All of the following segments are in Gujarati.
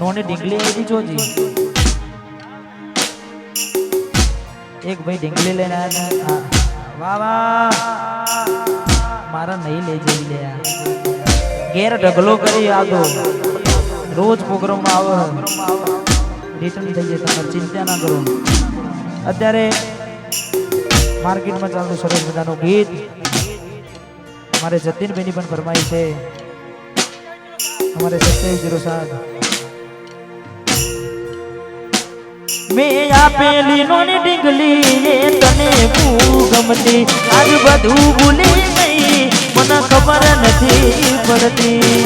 નોની ડીંગલી લીધી જોજી. એક ભાઈ ડીંગલી લઈને આવ્યા વાહ વાહ. મારા નહીં લઈ જઈ લે ગેર ઢગલો કરી આવતો રોજ પ્રોગ્રામમાં આવે. રિટર્ન થઈ જાય તમારે ચિંતા ના કરો. અત્યારે માર્કેટમાં ચાલતું સરસ મજાનું ગીત અમારે જતીનભાઈની પણ ફરમાઈ છે. અમારે સત્યાવીસ જીરો સાત. મેં આપેલી નોની ડીંગલી એ તને બહુ ગમતી. આજ બધું ભૂલી ગઈ, મને ખબર નથી પડતી.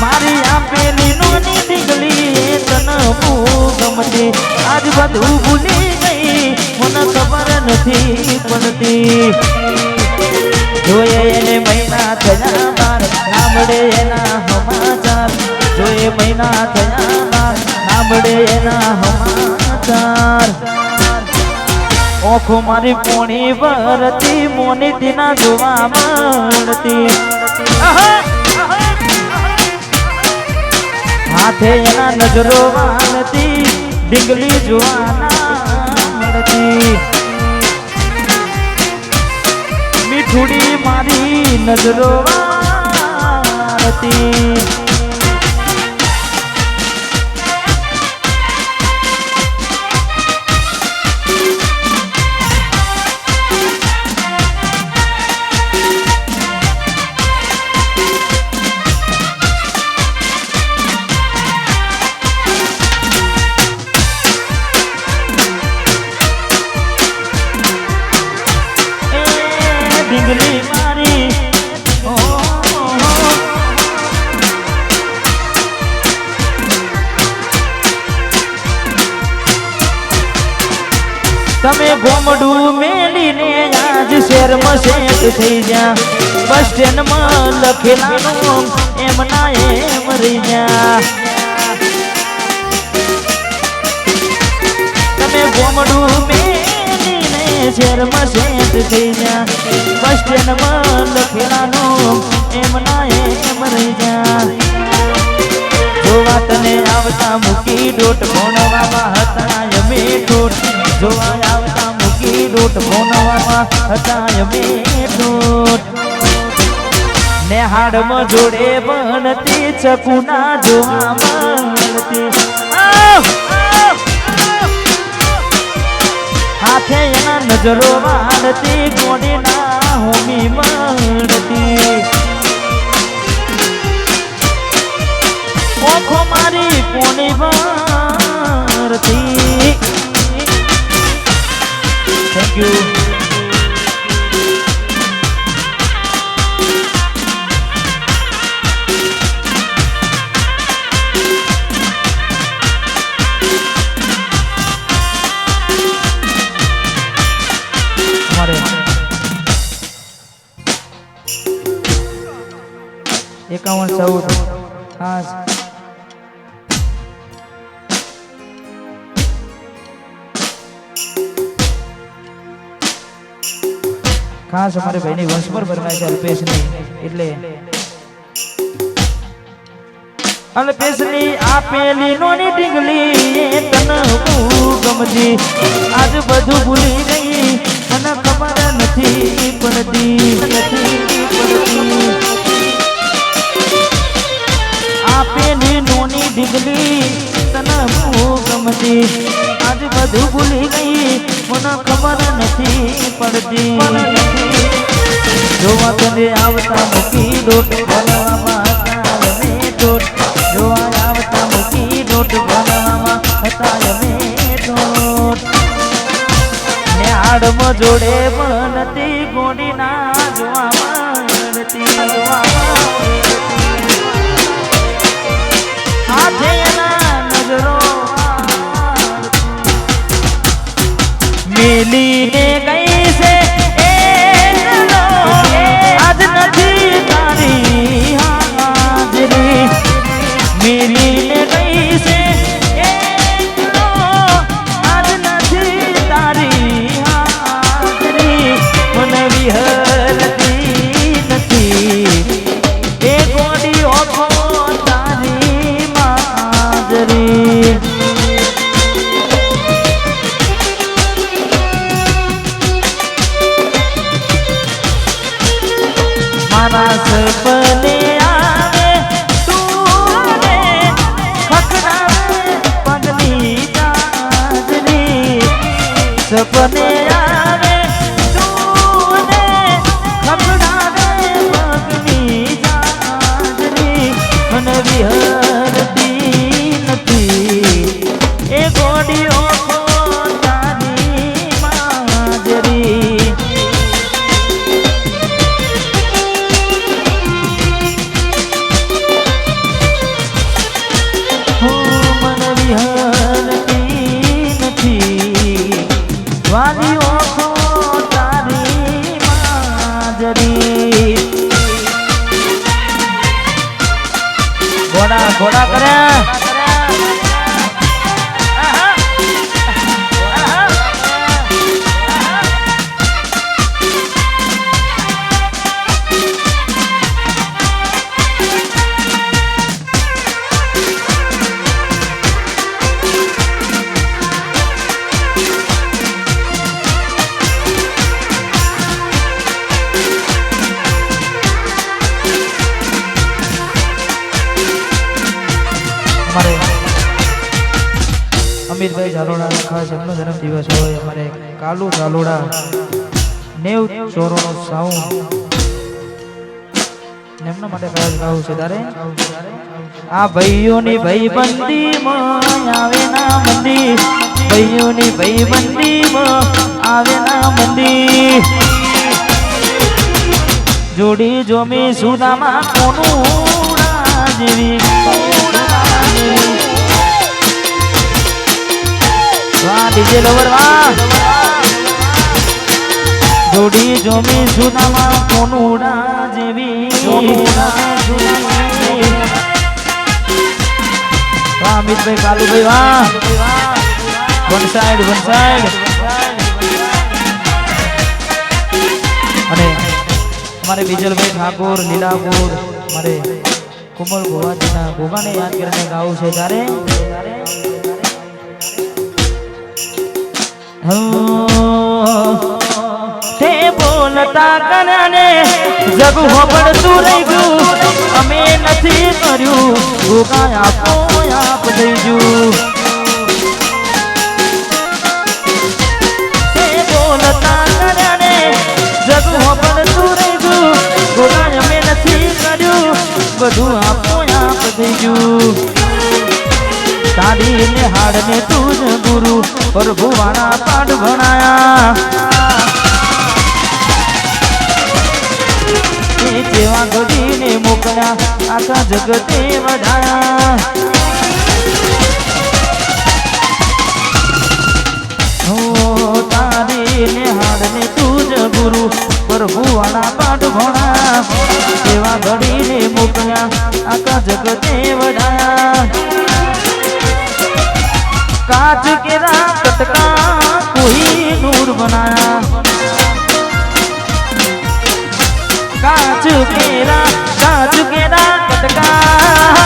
મારી આપેલી નોની ડીંગલી એ તને બહુ ગમતી. આજ બધું ભૂલી ગઈ, મને ખબર નથી પડતી. જોઈએ એને મહિના થયા બાર સાંભળે એના સમાચાર. જોઈએ મહિના થયા સાંભળે એના સમાચાર. ઓખો મારી પોણી ભરતી મોની દીના જોવા મળતી. હાથે એના નજરો વાળતી ડીંગલી જોવાના મળતી. મીઠુડી મારી નજરો વાળતી થઈ જા બસ સ્ટેન્ડમાં લખેલાનું એમ ના એમ રહી જા તમે એમ રહી જા જોવા તને આવતા મૂકી ડોટ ભણવામાં હતા જોવા આવતા ડોટ ભોણવામાં હતા અમે નેહાડ જોડે બનતી ચકુના જોવા મળતી. હાથે એના નજરો વાળતી ગોડીના હોમી મળતી. ઓખો મારી કોની ભરતી યુ એકાવન ચૌદ ખાસ અમારે ભાઈની વંશપર ભરવાય છે અલ્પેશની. એટલે અલ્પેશની આપેલી નોની ડીંગલી એ તને ગમતી. આજ બધું ભૂલી ગઈ મને ખબર નથી પડતી નથી પડતી. આપેલી નોની ડીંગલી તને ગમતી. આજ બધું ભૂલી ગઈ. મને ખબર નથી પડતી. જોવા તને આવતા મૂકી દોટ ડોટ જોવા આવતા મૂકી અમે ડોટ ને આડમાં જોડે બનતી ગોડીના. કાલુ ઝાલોડા નેવ ચોરોનો સાઉન્ડ એમના માટે ખાસ ગાવું છે તારે? આ ભાઈઓની ભાઈબંધી માં આવે ના મંદી ભાઈઓની ભાઈબંધી માં આવે ના મંદી જોડી જોમી સુદામા કોનું રાજવી વાહ, ડીજે લવર વાહ. જોડી જોમી સુનામાં કોનુડા જેવી. અમિતભાઈ કાલુભાઈ વાહ. One side one side. અને અમારે બીજલભાઈ ઠાકોર લીલાપુર મારે કુમલ ગોવાજીના ગોગાને યાદ કરીને ગાવું છે ત્યારે તે બોલતા કનને જગ હોબળતું રહી ગયું. અમે નથી કર્યું. ગોગા આપો આપ દઈ ગયું તે બોલતા કનને જગ હોબળતું રહી ગયું. ગોગા અમે નથી કર્યું. બધું આપો આપ દઈ ગયું તારી તું ગુરુ. પ્રભુ વાળા પાઠ ભણાયા. તેવા ઘડીને મોકલ્યા. આખા જગતે વઢાણા. હો કોઈ નૂર બનાયા. કાચુ કેરા કાચુ કેરા કટકા.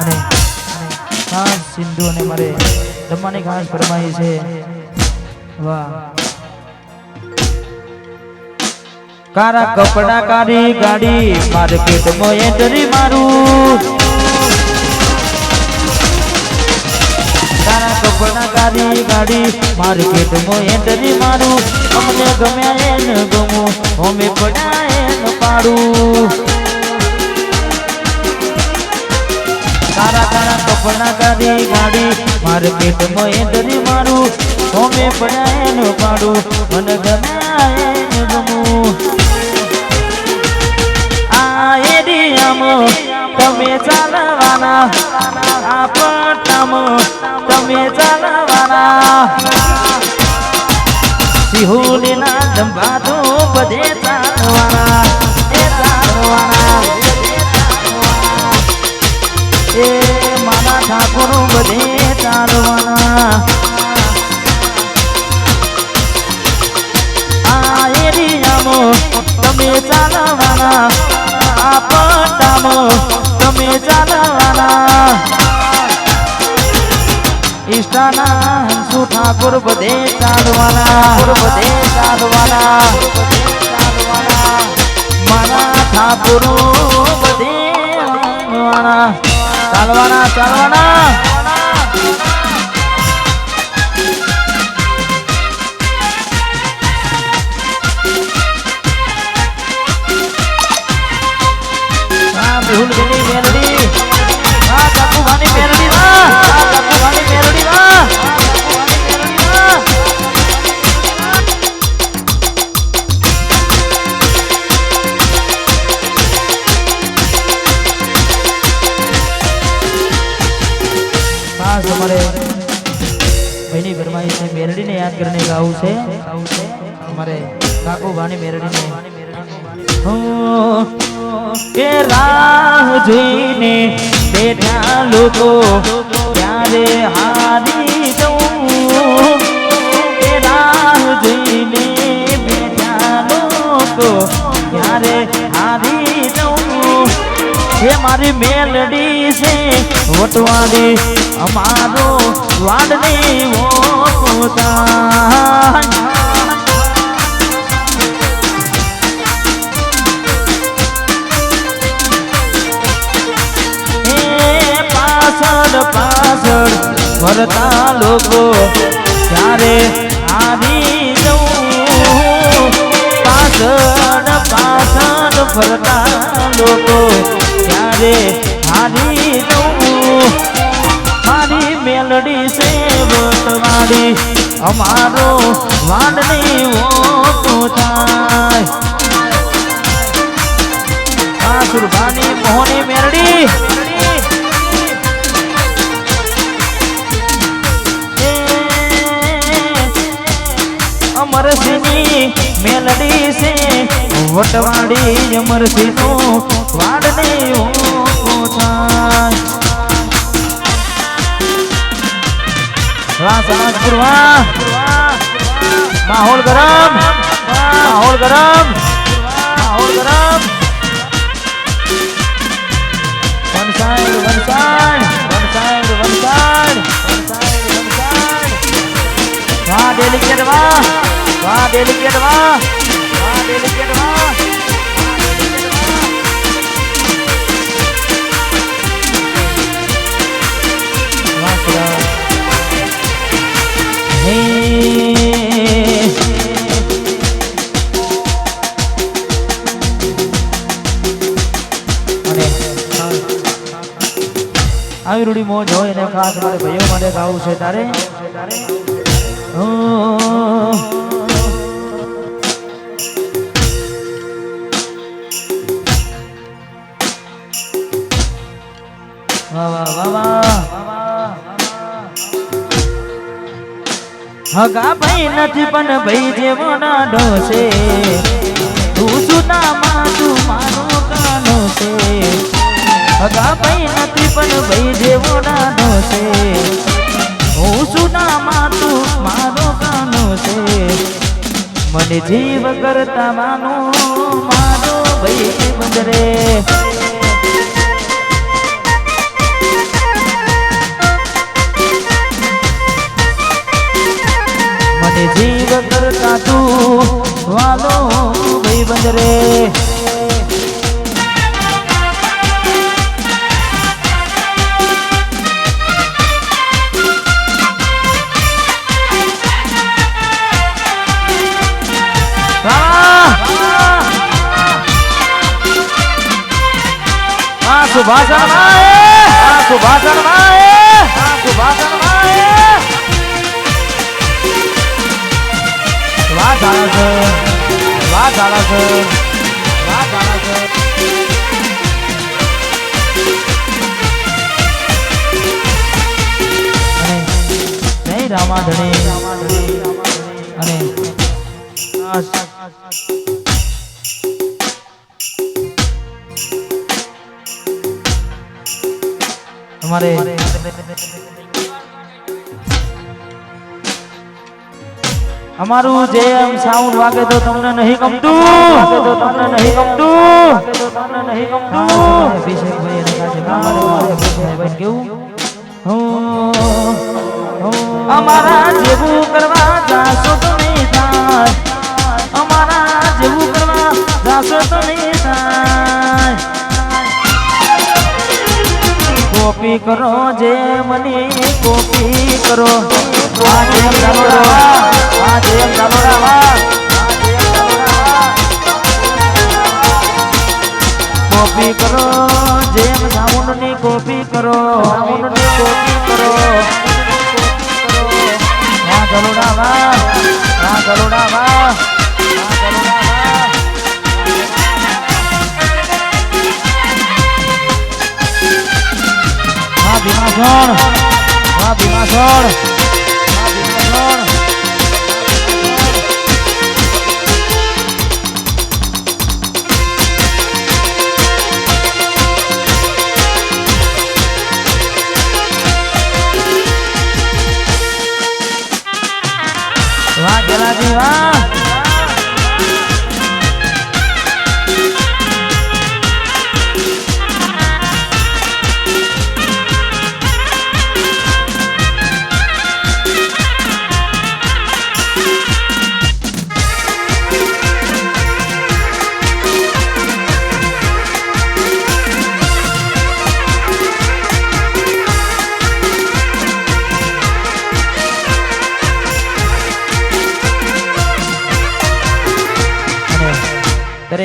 અને ખાસ સિંધુ અને કારા કપડા કાઢી ગાડી, માર્કેટમાં એન્ટ્રી મારું. કારા કપડા કારી ગાડી, માર્કેટમાં એન્ટ્રી મારું. અમને ગમ્યા એને ગમું, અમે પડાય એને પાડું. તારા તારા કપડા કાઢી ગાડી માર્કેટમાં એન્ટ્રી મારું. અમે પડાય એને પાડું, મને ગમ્યા એને ગમું. આ એરિયામાં તમે ચાલવાના, આ પટ્ટામાં તમે ચાલવાના. સિહોલીના જંભાતો બધે ચાલવાના. એ ચાલવાના એ મારા ઠાકોરો બધે ચાલવાના. આ એરિયામાં તમે ચાલવાના. તમે ચાલવાના. ઈષ્ટાના હંસુ ઠાકોર બધે ચાલવાના? બધે ચાલવાના પૂરું બધે ચાલવાના. ચાલવાના ચાલવાના. ખાસ અમારે છે મેરડીને યાદ કરીને ગાવું છે. અમારે કાકુ ભાની રાહ જોઈને બેઠા લોકો, ત્યારે હારી જવું રાહ જોઈને બેઠા લોકો, ત્યારે હારી જવું એ મારી મેલડી છે વટવાડી અમારો વાડની પોતા પાછળ પાછળ ફરતા લોકો ત્યારે આવી જવું? પાછળ પાછળ ફરતા લોકો ત્યારે હારી જવું? મારી મેલડી છે વટવાડી અમારો વાડની ઓટો થાય. સુરભાની મોહની મેરડી અમરસિંહની મેલડી છે. વટવાડી અમરસિંહનું વાડને માહોલ ગરમ. માહોલ ગરમ. માહોલ ગરમ. વન સાઈડ હે આવી રૂડી મોજ હોય એને ખાસ મારે ભાઈઓ માટે ગાવું છે તારે. ઓ, હગા ભાઈ નથી, પણ ભાઈ જેવો નાડો છે તું સુના માં, તું મારો કાનો છે. હગા ભાઈ નથી, પણ ભાઈ જેવો નાડો છે હું સુના માં, તું મારો કાનો છે. મને જીવ કરતા માનો, મારો ભાઈ બંદરે મને જીવ કરતા તું વાલો ભાઈ બંદરે સુભાષણમાં સુભાષણમાં સુભાષણ વાહ જાણે છે વાહ જાણે છે વાહ જાણે છે રામાધણી અને અમારે અમારું જે એમ સાઉન્ડ વાગે તો તમને નહીં ગમતું. તો તમને નહીં ગમતું તમને નહીં ગમતું અભિષેકભાઈ અમારા જેવું કરવા અમારા જેવું કરવા કોપી કરો જે મને કોપી કરો. કોપી કરો જેમ સાઉન્ડની કોપી કરો સાઉન્ડની કોપી કરો હા ગરુડા વાહ હા ગરુડા વાહ હા ભીમાસણ. વાહ, ભીમાસણ. વાહ જલાજી વાહ.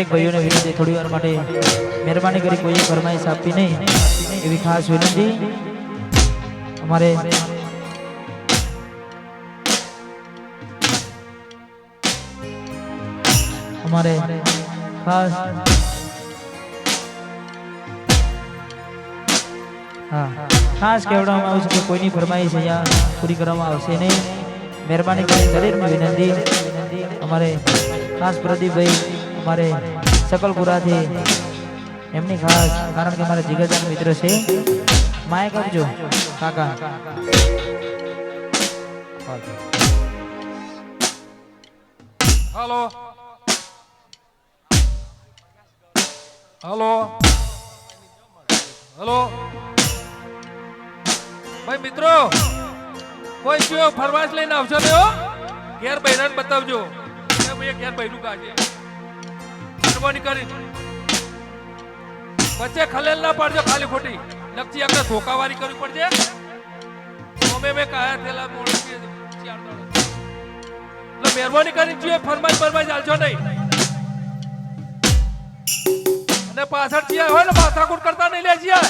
દરેક ભાઈઓને વિનંતી, થોડી વાર માટે મહેરબાની કરી કોઈએ ફરમાઈશ આપવી નહીં. એવી ખાસ વિનંતી. અમારે અમારે ખાસ હા, ખાસ કહેવડાવવામાં આવ્યું છે કે કોઈની ફરમાઈશ અહીંયા પૂરી કરવામાં આવશે નહીં. મહેરબાની કરી દરેકની વિનંતી. અમારે ખાસ પ્રદીપભાઈ, અમારે સકલપુરાથી એમની ખાસ, કારણ કે મારા જીગરજાન મિત્ર છે. માયક આપજો, કાકા. હલો હલો હલો ભાઈ, મિત્રો, કોઈ કયો ફરવાશ લઈને આવશો ને ઘેર બૈરાને બતાવજો. ઘેર બૈરું કાઢે મહેરબાની કરી. વચ્ચે ખલેલ ના પાડજો ખાલી ખોટી. નક્કી આપણે ધોકાવારી કરવી પડશે. અમે મેં કહ્યા થયેલા એટલે મહેરબાની કરીને જોઈએ ફરમાઈ ફરમાઈ આલશો નહીં. અને પાછળ જીયા હોય ને, માથાકૂટ કરતા નહીં લે જીયા.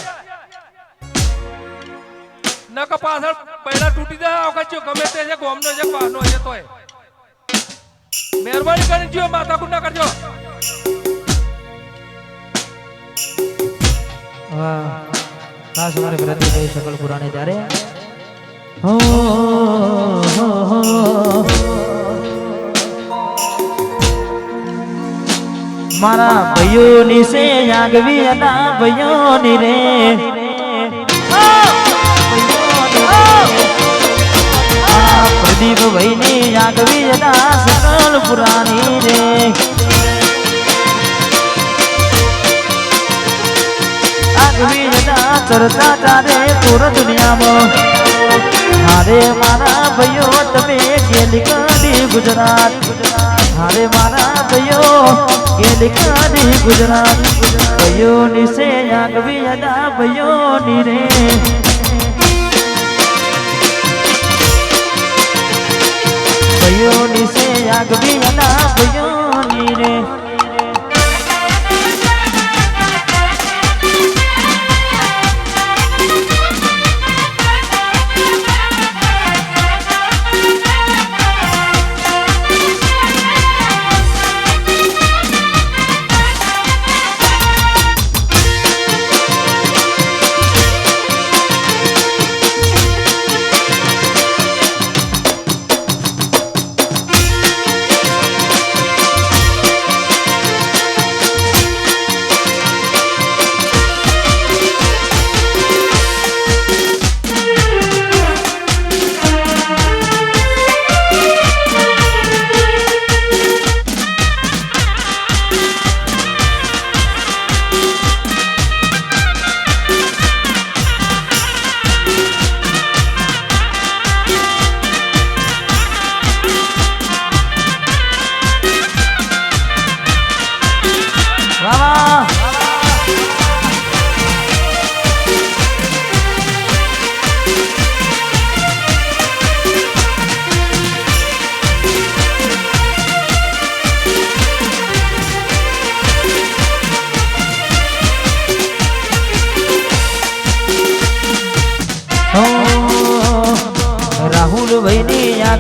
નક પાછળ પૈડા તૂટી જાય વખત જો ગમે તે છે, ગોમનો છે બહારનો છે તોય. મહેરબાની કરીને જો માથાકૂટ ના કરજો. હા ખાસ અમારે પ્રદીપભાઈ સકલપુરાને ત્યારે હો હો, હો. મારા ભાઈઓની છે આગવી અના ભાઈઓની રે પ્રદીપ ભાઈ ની આગવી અના સકલ પુરાણી રે આગવી અના ચર્ચા ચારે પૂર દુનિયામાં હારે મારા ભાઈઓ તમે ગેલી કાઢી ગુજરાત, હારે મારા ભાઈઓ, ગેલી કાઢી ગુજરાત ભાઈઓ નિશે આગવી અદા ભાઈઓ ની રે ભાઈઓ નિશે આગવી અદા ભાઈઓ ની રે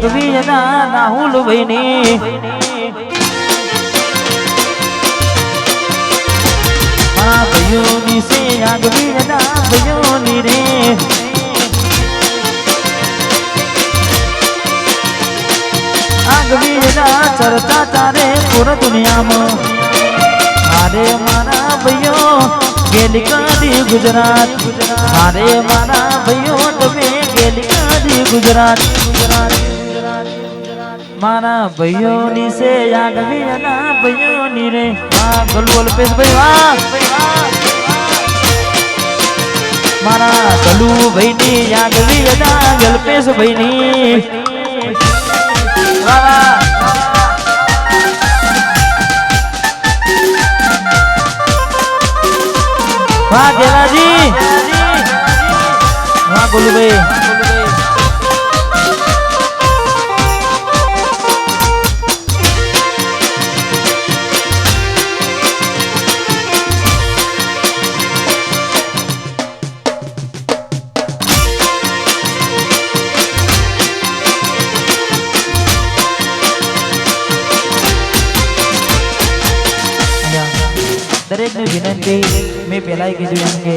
એના રાહુલ ભાઈની છે આગવી એના ભાઈઓની રે આગવી ચર્ચા તારે પૂર દુનિયામાં. મારે મારા ભાઈઓ ગેલી કાઢી ગુજરાત. મારે મારા ભાઈઓ તમે ગેલી કાઢી ગુજરાત. મારા ભાઈઓની છે આગવી એના ભાઈઓની રે. વાહ, ગલુ અલ્પેશ ભાઈ, વાહ. મારા ગલુ ભાઈની આગવી એના અલ્પેશ ભાઈની. વાહ વાહ. વાહ, ગેલાજી. વાહ, ગોલુભાઈ. મેં પહેલાંય કીધું એમ કે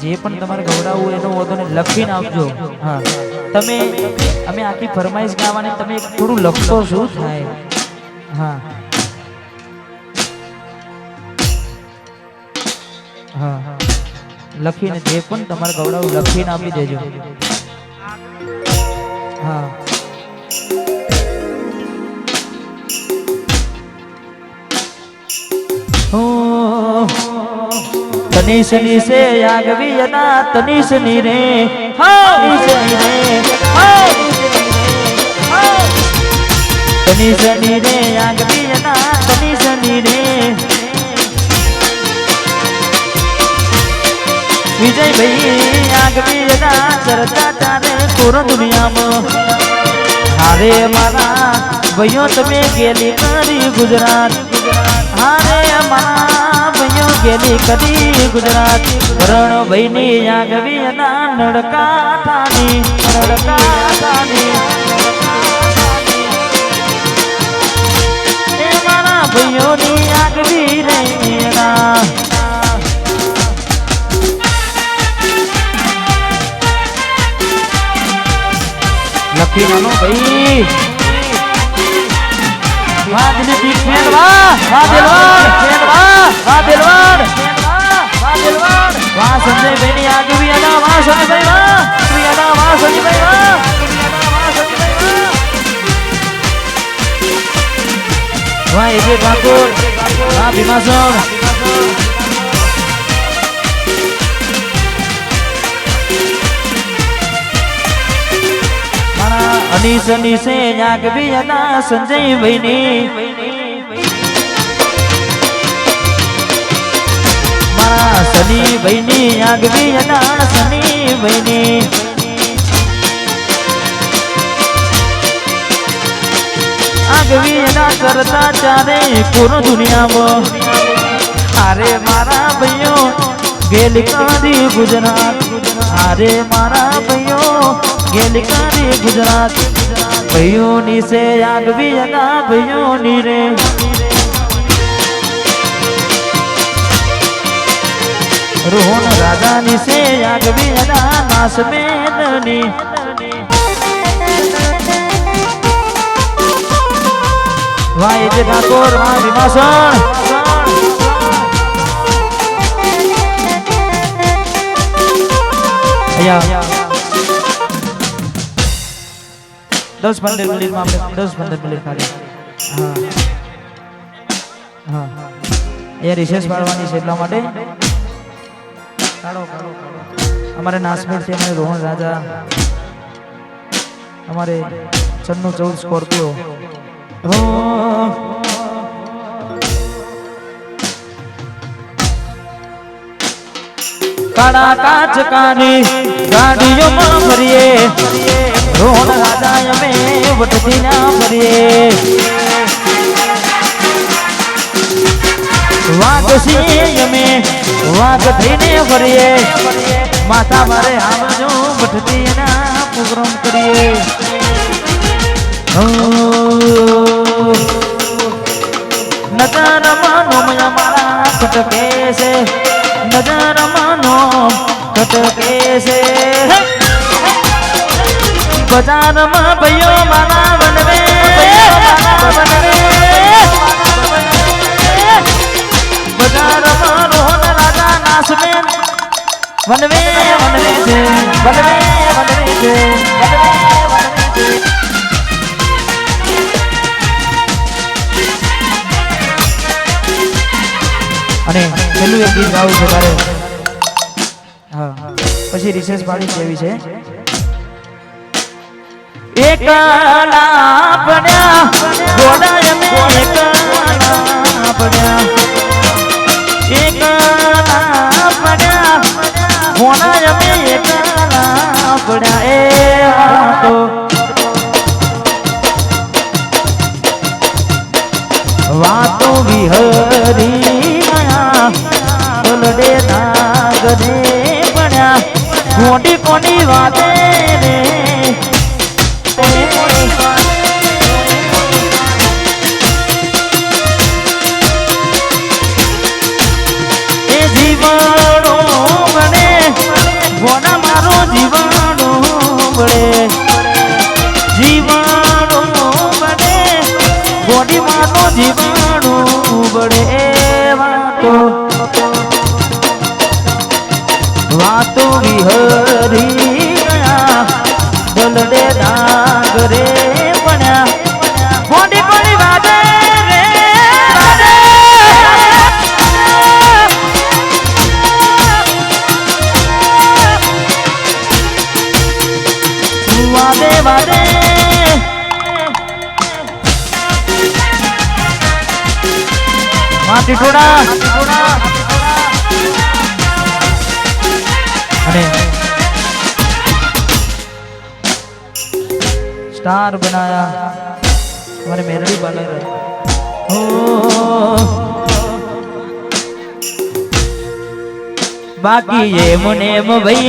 જે પણ તમારે ગવડાવવું એનો ને લખીને આપજો. હા. તમે, અમે આખી ફરમાઈશ ગાવાની, તમે થોડું લખશો શું થાય. હા. હા. હા લખીને જે પણ તમારે ગવડાવવું લખીને આપી દેજો. હા. તનીશની સે આગવી અના તનિષની રે તનિષની રે ની આગવી અના તનિષની રે. વિજયભાઈ આગવી અના ચરતા તારે પૂરો દુનિયામાં. હારે મારા ભાઈઓ તમે ગેલી કરી ગુજરાત. હારે મારા ગેલી કરી ગુજરાત. રણ ભાઈની આગવી ના નડકા થાની નડકા થાની મારા ભાઈઓની લખી નાનો ભાઈ. વાહ દિલીપ ફેન વાહ દિલવાડ ફેન વાહ દિલવાડ વાહ દિલવાડ વાહ સંજય ભાઈ ની આગવી અડા વાહ સંજય ભાઈ વાહ શ્રી અડા વાહ સંજય ભાઈ વાહ શ્રી અડા વાહ સંજય ભાઈ વાહ વાહ એજે ઠાકોર વાહ ભીમાસણ મારા અનીસ અનીસે આગવી અડા સંજય ભાઈ ની મારા સની ભાઈ ની આગવી અડા સની ભાઈ ની આગવી અડા કરતા ચારે પૂરો દુનિયામાં. અરે મારા ભાઈઓ, ગેલ કાઢી ગુજરાત. અરે મારા ભાઈઓ ગેલ કાઢી ગુજરાત, ભાઈઓની સે આગવી અડા ભાઈઓની રે. રોહન રાજાની સે આગવી અડા નાસ મેદની એ જે ઠાકોર વાય ભીમાસણ અહીંયા દસ પંદર મિનિટમાં આપણે દસ પંદર મિનિટ ખાલી. હા. હા. એ રિસેસ પાડવાની છે એટલા માટે. અમારે નાસમેટ છે, અમારે રોહન રાજા. અમારે છન્નું ચૌદ સ્કોર્પિયો. કાળા કાચ કાની ગાડીઓમાં ફરીએ રોહન રાજા અમે વટતી ના ફરીએ વાઘ છીએ અમે વાઘ થઈને ફરીએ માતા મારે આવજો વટતી ના પ્રોગ્રામ કરીએ નજરમાં નોમયા મારા ખટકે છે નજરમાં નોમ ખટકે છે. બજારમાં ભૈયો મારા વનવે વનવે. બજારમાં રોહન રાજા નાસમે વનવે વનવે છે, વનવે વનવે છે અને પેલું એક ગીત ગાવું છે તારે પછી રિસેસ પાડી જેવી છે? પડ્યા એ વાતો. વિહરી ગયા બોલડે નાગરે પડ્યા. કોટી કોની વાતે રે? મારો જીવાડો બળે જીવાડો બને ગોડી મારો જીવાડો બળે વાતો વિહરી ગયા. દલડે ડાગરે પડ્યા વાદે વાદે. માટી ટોડા स्टार बनाया। हमारे मेरे भी बने रहे। बाकी ये मुने मुबई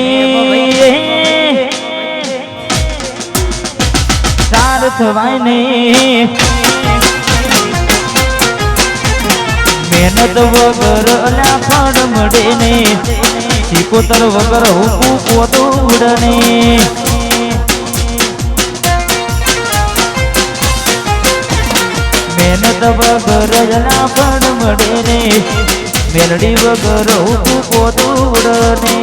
मेहनत वो करो ना फाड़ मुड़े नहीं સિકોતર વગર હુકું પોતું ઉડને મહેનત વગર જના પણ મળે ને મેલડી વગર હુકું પોતું ઉડને